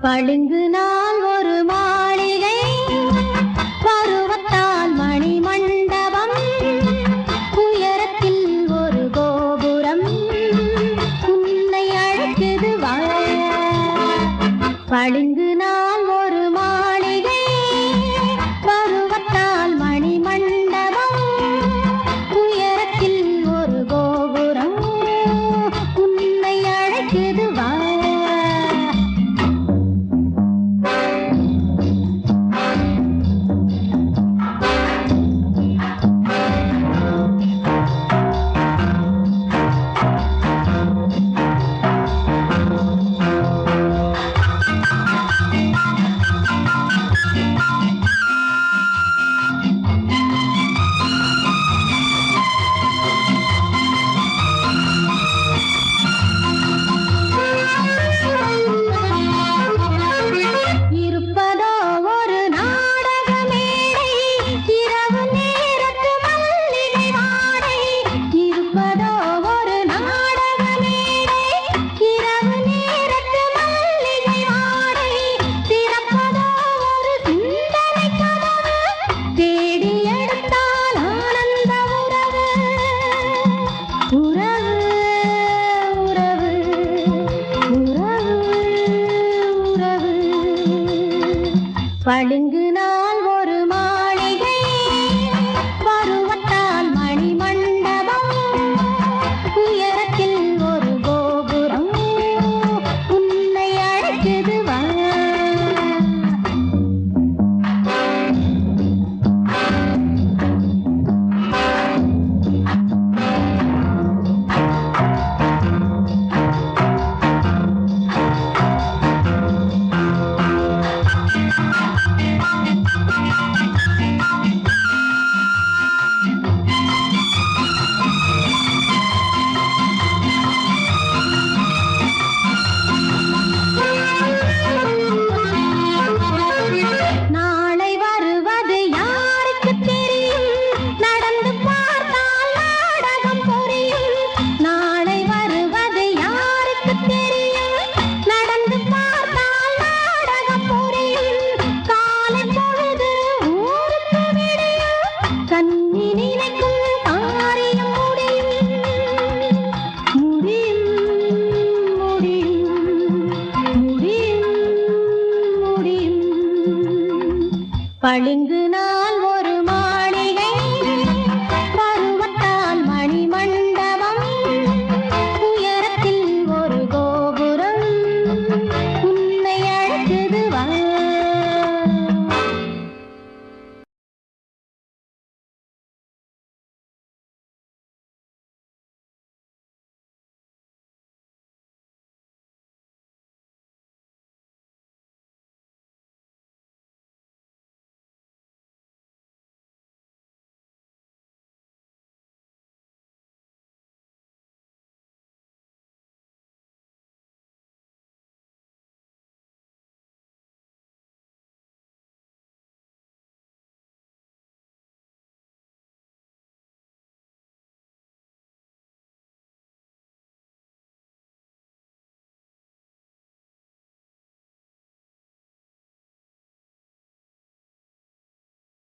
பழுங்கு நான் பளிங்கு நாள் பளிங்கு பளிங்கு நான்